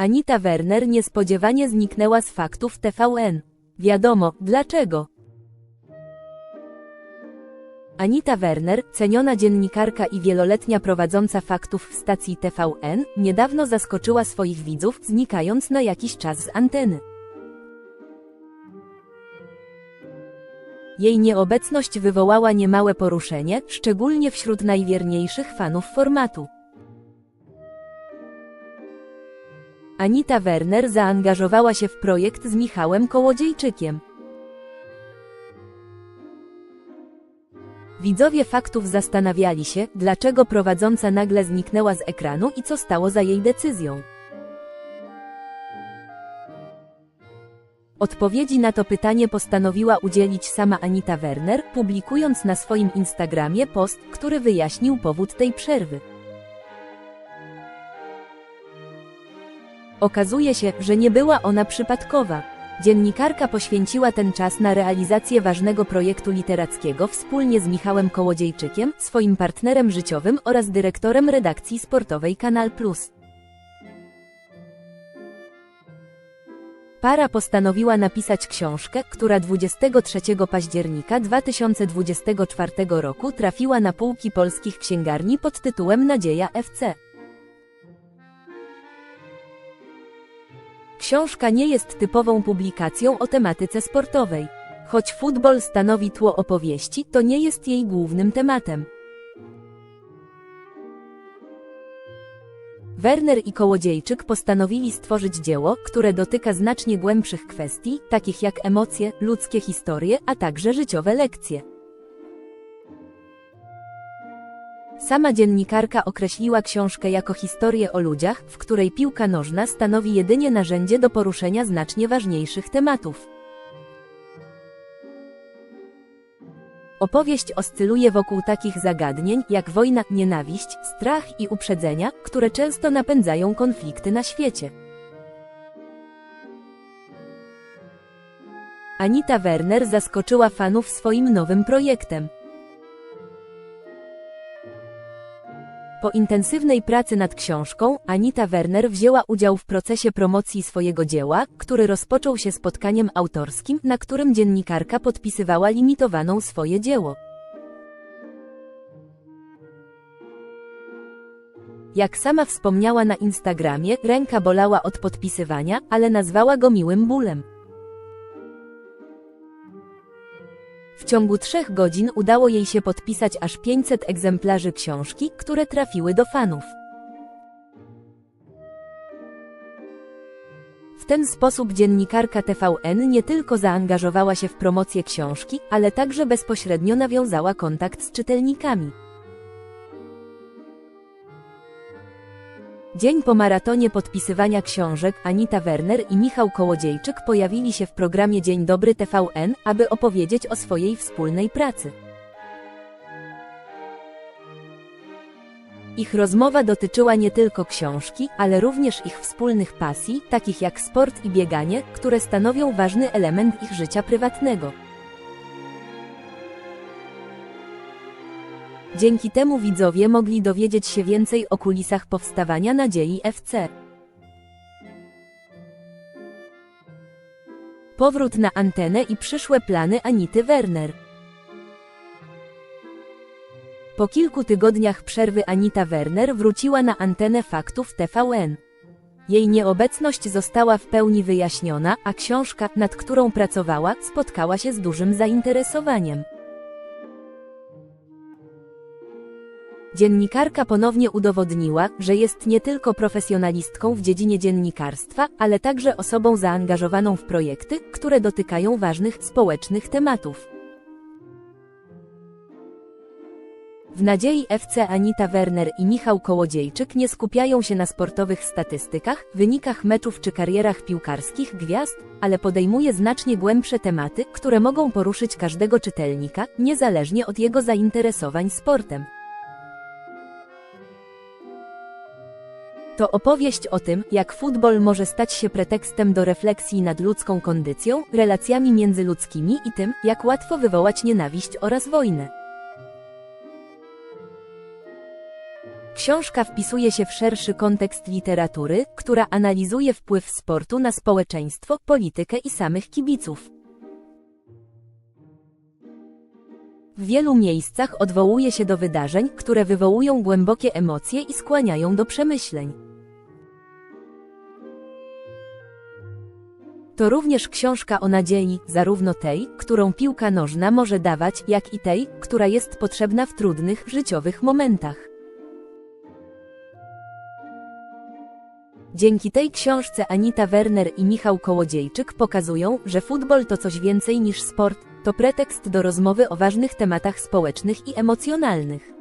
Anita Werner niespodziewanie zniknęła z faktów TVN. Wiadomo, dlaczego. Anita Werner, ceniona dziennikarka i wieloletnia prowadząca faktów w stacji TVN, niedawno zaskoczyła swoich widzów, znikając na jakiś czas z anteny. Jej nieobecność wywołała niemałe poruszenie, szczególnie wśród najwierniejszych fanów formatu. Anita Werner zaangażowała się w projekt z Michałem Kołodziejczykiem. Widzowie faktów zastanawiali się, dlaczego prowadząca nagle zniknęła z ekranu i co stało za jej decyzją. Odpowiedzi na to pytanie postanowiła udzielić sama Anita Werner, publikując na swoim Instagramie post, który wyjaśnił powód tej przerwy. Okazuje się, że nie była ona przypadkowa. Dziennikarka poświęciła ten czas na realizację ważnego projektu literackiego wspólnie z Michałem Kołodziejczykiem, swoim partnerem życiowym oraz dyrektorem redakcji sportowej Kanal Plus. Para postanowiła napisać książkę, która 23 października 2024 roku trafiła na półki polskich księgarni pod tytułem Nadzieja FC. Książka nie jest typową publikacją o tematyce sportowej. Choć futbol stanowi tło opowieści, to nie jest jej głównym tematem. Werner i Kołodziejczyk postanowili stworzyć dzieło, które dotyka znacznie głębszych kwestii, takich jak emocje, ludzkie historie, a także życiowe lekcje. Sama dziennikarka określiła książkę jako historię o ludziach, w której piłka nożna stanowi jedynie narzędzie do poruszenia znacznie ważniejszych tematów. Opowieść oscyluje wokół takich zagadnień jak wojna, nienawiść, strach i uprzedzenia, które często napędzają konflikty na świecie. Anita Werner zaskoczyła fanów swoim nowym projektem. Po intensywnej pracy nad książką, Anita Werner wzięła udział w procesie promocji swojego dzieła, który rozpoczął się spotkaniem autorskim, na którym dziennikarka podpisywała limitowaną swoje dzieło. Jak sama wspomniała na Instagramie, ręka bolała od podpisywania, ale nazwała go miłym bólem. W ciągu trzech godzin udało jej się podpisać aż 500 egzemplarzy książki, które trafiły do fanów. W ten sposób dziennikarka TVN nie tylko zaangażowała się w promocję książki, ale także bezpośrednio nawiązała kontakt z czytelnikami. Dzień po maratonie podpisywania książek Anita Werner i Michał Kołodziejczyk pojawili się w programie Dzień Dobry TVN, aby opowiedzieć o swojej wspólnej pracy. Ich rozmowa dotyczyła nie tylko książki, ale również ich wspólnych pasji, takich jak sport i bieganie, które stanowią ważny element ich życia prywatnego. Dzięki temu widzowie mogli dowiedzieć się więcej o kulisach powstawania Nadziei FC. Powrót na antenę i przyszłe plany Anity Werner. Po kilku tygodniach przerwy Anita Werner wróciła na antenę faktów TVN. Jej nieobecność została w pełni wyjaśniona, a książka, nad którą pracowała, spotkała się z dużym zainteresowaniem. Dziennikarka ponownie udowodniła, że jest nie tylko profesjonalistką w dziedzinie dziennikarstwa, ale także osobą zaangażowaną w projekty, które dotykają ważnych społecznych tematów. W nadziei FC Anita Werner i Michał Kołodziejczyk nie skupiają się na sportowych statystykach, wynikach meczów czy karierach piłkarskich gwiazd, ale podejmuje znacznie głębsze tematy, które mogą poruszyć każdego czytelnika, niezależnie od jego zainteresowań sportem. To opowieść o tym, jak futbol może stać się pretekstem do refleksji nad ludzką kondycją, relacjami międzyludzkimi i tym, jak łatwo wywołać nienawiść oraz wojnę. Książka wpisuje się w szerszy kontekst literatury, która analizuje wpływ sportu na społeczeństwo, politykę i samych kibiców. W wielu miejscach odwołuje się do wydarzeń, które wywołują głębokie emocje i skłaniają do przemyśleń. To również książka o nadziei, zarówno tej, którą piłka nożna może dawać, jak i tej, która jest potrzebna w trudnych, życiowych momentach. Dzięki tej książce Anita Werner i Michał Kołodziejczyk pokazują, że futbol to coś więcej niż sport, to pretekst do rozmowy o ważnych tematach społecznych i emocjonalnych.